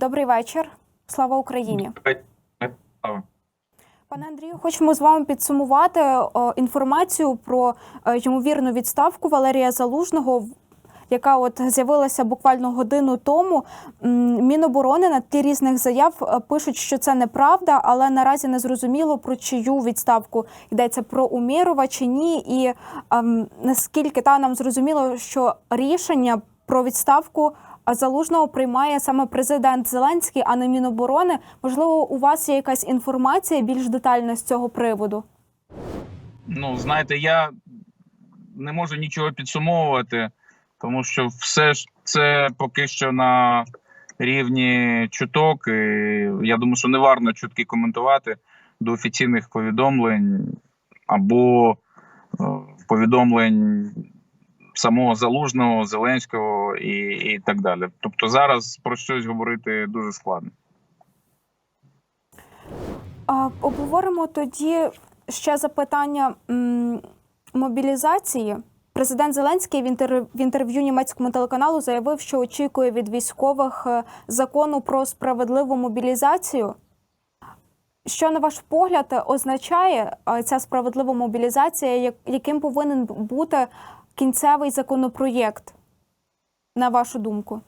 Добрий вечір. Слава Україні. Пане Андрію, хочемо з вами підсумувати о, інформацію про е, ймовірну відставку Валерія Залужного, яка от з'явилася буквально годину тому. Міноборони на тлі різних заяв е, пишуть, що це неправда, але наразі не зрозуміло про чию відставку йдеться про Умірова чи ні. І ем, наскільки та нам зрозуміло, що рішення про відставку залужного приймає саме президент Зеленський, а не Міноборони. Можливо, у вас є якась інформація більш детальна з цього приводу? Ну, знаєте, я не можу нічого підсумовувати, тому що все ж це поки що на рівні чуток. І я думаю, що не варто чутки коментувати до офіційних повідомлень або е, повідомлень самого залужного, Зеленського і, і так далі. Тобто зараз про щось говорити дуже складно. Обговоримо тоді ще запитання мобілізації. Президент Зеленський в інтерв'ю німецькому телеканалу заявив, що очікує від військових е, закону про справедливу мобілізацію. Що, на ваш погляд, означає е, ця справедлива мобілізація, яким повинен бути кінцевий законопроєкт, на вашу думку?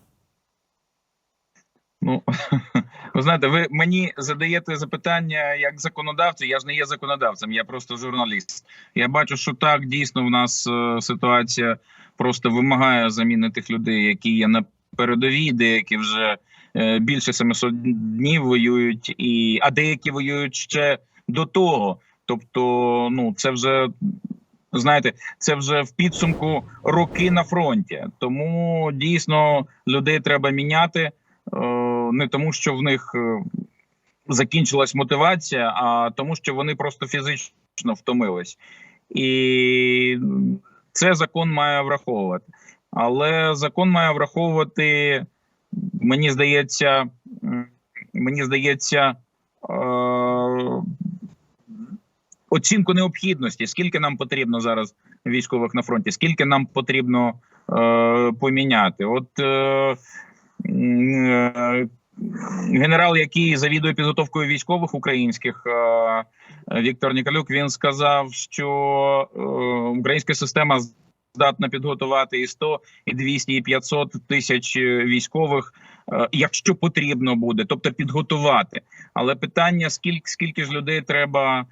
Ну ви знаєте, ви мені задаєте запитання як законодавцю. Я ж не є законодавцем, я просто журналіст. Я бачу, що так дійсно в нас е, ситуація просто вимагає заміни тих людей, які є на передовій, деякі вже е, більше 700 днів воюють, і а деякі воюють ще до того. Тобто, ну це вже знаєте, це вже в підсумку роки на фронті. Тому дійсно людей треба міняти. Е, не тому, що в них е, закінчилась мотивація, а тому, що вони просто фізично втомились. І це закон має враховувати. Але закон має враховувати, мені здається, мені здається, е, оцінку необхідності, скільки нам потрібно зараз військових на фронті, скільки нам потрібно е, поміняти. От е, е, генерал, який завідує підготовкою військових українських, е, Віктор Ніколюк, він сказав, що е, українська система здатна підготувати і 100, і 200, і 500 тисяч військових, е, якщо потрібно буде, тобто підготувати. Але питання: скільки скільки ж людей треба,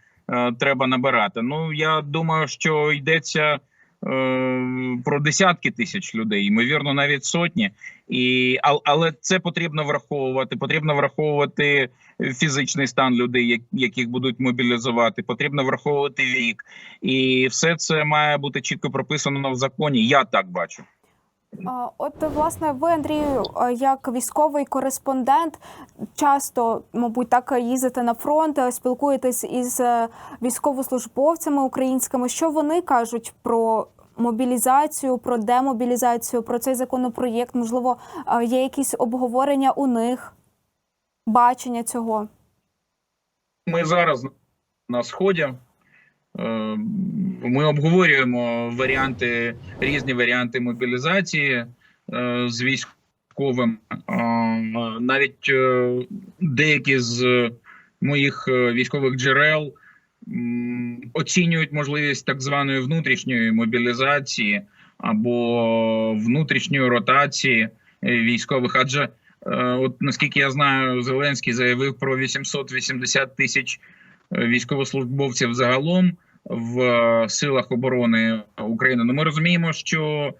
треба набирати? Ну я думаю, що йдеться. е, Про десятки тисяч людей, ймовірно, навіть сотні, і але це потрібно враховувати. Потрібно враховувати фізичний стан людей, яких будуть мобілізувати. Потрібно враховувати вік, і все це має бути чітко прописано в законі. Я так бачу. От, власне, ви, Андрію, як військовий кореспондент, часто, мабуть, так їздите на фронт, е, спілкуєтесь із е, військовослужбовцями українськими. Що вони кажуть про мобілізацію, про демобілізацію, про цей законопроєкт? Можливо, е, є якісь обговорення у них, бачення цього? Ми зараз на сході. Е, Ми обговорюємо варіанти, різні варіанти мобілізації е, з військовим. Е, Навіть деякі з моїх військових джерел оцінюють можливість так званої внутрішньої мобілізації або внутрішньої ротації військових. Адже От наскільки я знаю, Зеленський заявив про 880 тисяч військовослужбовців загалом в е, силах оборони України. Ну ми розуміємо, що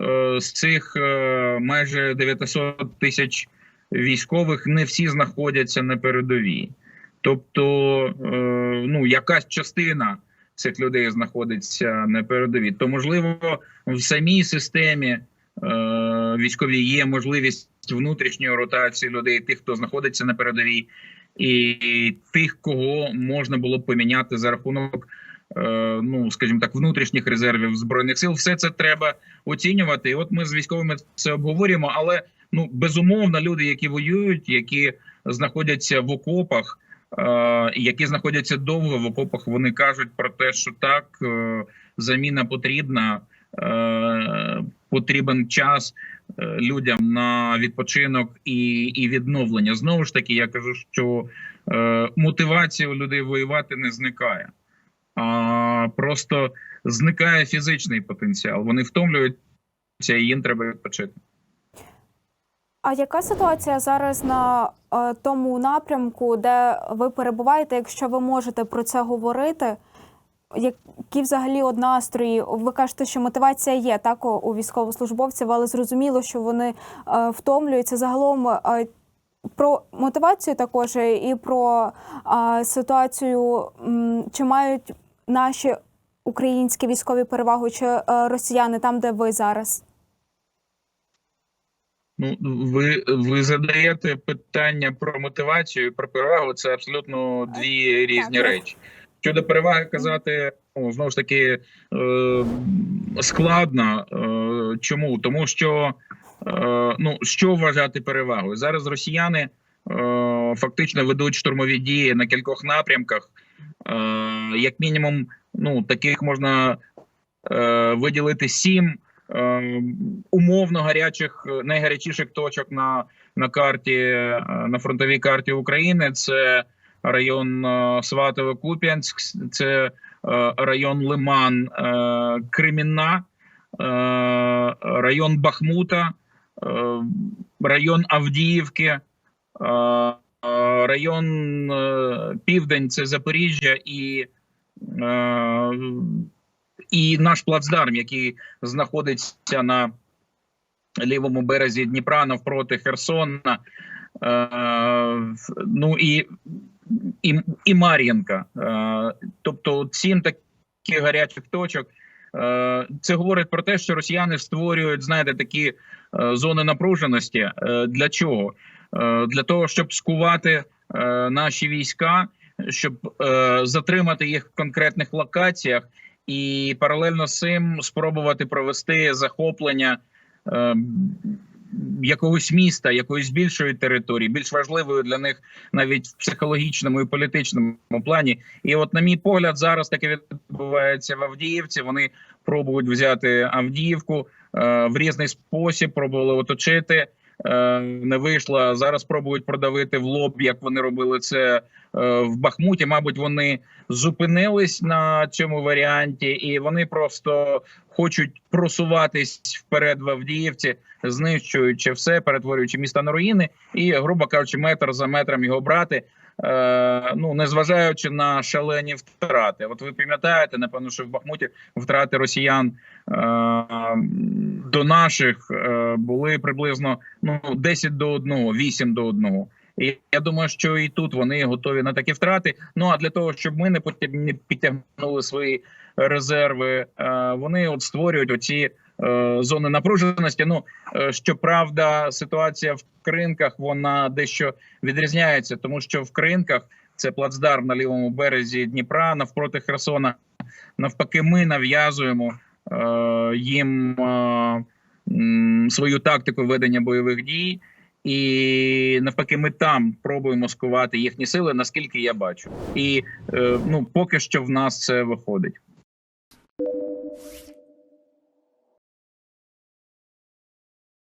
е, з цих е, майже 900 тисяч військових не всі знаходяться на передовій. Тобто, ну якась частина цих людей знаходиться на передовій. То можливо в самій системі е, військовій є можливість внутрішньої ротації людей, тих, хто знаходиться на передовій, і тих, кого можна було поміняти за рахунок, е, ну скажімо так, внутрішніх резервів збройних сил. Все це треба оцінювати. І от ми з військовими це обговорюємо. Але ну безумовно, люди, які воюють, які знаходяться в окопах. е, Які знаходяться довго в окопах, вони кажуть про те, що так е, заміна потрібна. Е, потрібен час е, людям на відпочинок і, і відновлення. Знову ж таки, я кажу, що е, мотивація у людей воювати не зникає, а просто зникає фізичний потенціал. Вони втомлюються і їм треба відпочити. А яка ситуація зараз на е, тому напрямку, де ви перебуваєте, якщо ви можете про це говорити? Які взагалі от настрої? Ви кажете, що мотивація є так у військовослужбовців, але зрозуміло, що вони е, втомлюються. Загалом е, про мотивацію також і про е, ситуацію, чи мають наші українські військові перевагу, чи е, росіяни там, де ви зараз? Ну, ви, ви задаєте питання про мотивацію і про перевагу. Це абсолютно дві різні так. речі. Щодо переваги казати, ну, знову ж таки е, складно. Е, чому? Тому що е, ну, що вважати перевагою? Зараз росіяни е, фактично ведуть штурмові дії на кількох напрямках. Е, як мінімум, ну, таких можна е, виділити сім е, умовно гарячих, найгарячіших точок на, на карті, на фронтовій карті України. Це район е, Сватове-Куп'янськ, це е, район Лиман, е, Кремінна, район Бахмута, район Авдіївки, район Південь, це Запоріжжя і. І наш плацдарм, який знаходиться на лівому березі Дніпра навпроти Херсона, ну і, і, і Мар'їнка. Е, тобто сім таких гарячих точок. Е, Це говорить про те, що росіяни створюють, знаєте, такі е, зони напруженості. Е, Для чого? Е, Для того, щоб скувати е, наші війська, щоб е, затримати їх в конкретних локаціях, і паралельно з цим спробувати провести захоплення е, якогось міста, якоїсь більшої території, більш важливою для них навіть в психологічному і політичному плані. І от, на мій погляд, зараз таке відбувається в Авдіївці. Вони пробують взяти Авдіївку е, в різний спосіб, пробували оточити. Е, Не вийшла. Зараз пробують продавити в лоб, як вони робили це е, в Бахмуті. Мабуть, вони зупинились на цьому варіанті, і вони просто хочуть просуватись вперед в Авдіївці, знищуючи все, перетворюючи міста на руїни, і, грубо кажучи, метр за метром його брати. Е, ну незважаючи на шалені втрати, от ви пам'ятаєте, напевно, що в Бахмуті втрати росіян е, до наших е, були приблизно ну 10 до 1, 8 до 1. І я думаю, що і тут вони готові на такі втрати. Ну а для того, щоб ми не підтягнули свої резерви, вони от створюють оці зони напруженості. Ну е, щоправда, ситуація в кринках вона дещо відрізняється, тому що в кринках це плацдарм на лівому березі Дніпра навпроти Херсона. Навпаки, ми нав'язуємо е, їм е, свою тактику ведення бойових дій. І навпаки, ми там пробуємо скувати їхні сили, наскільки я бачу, і е, ну поки що в нас це виходить.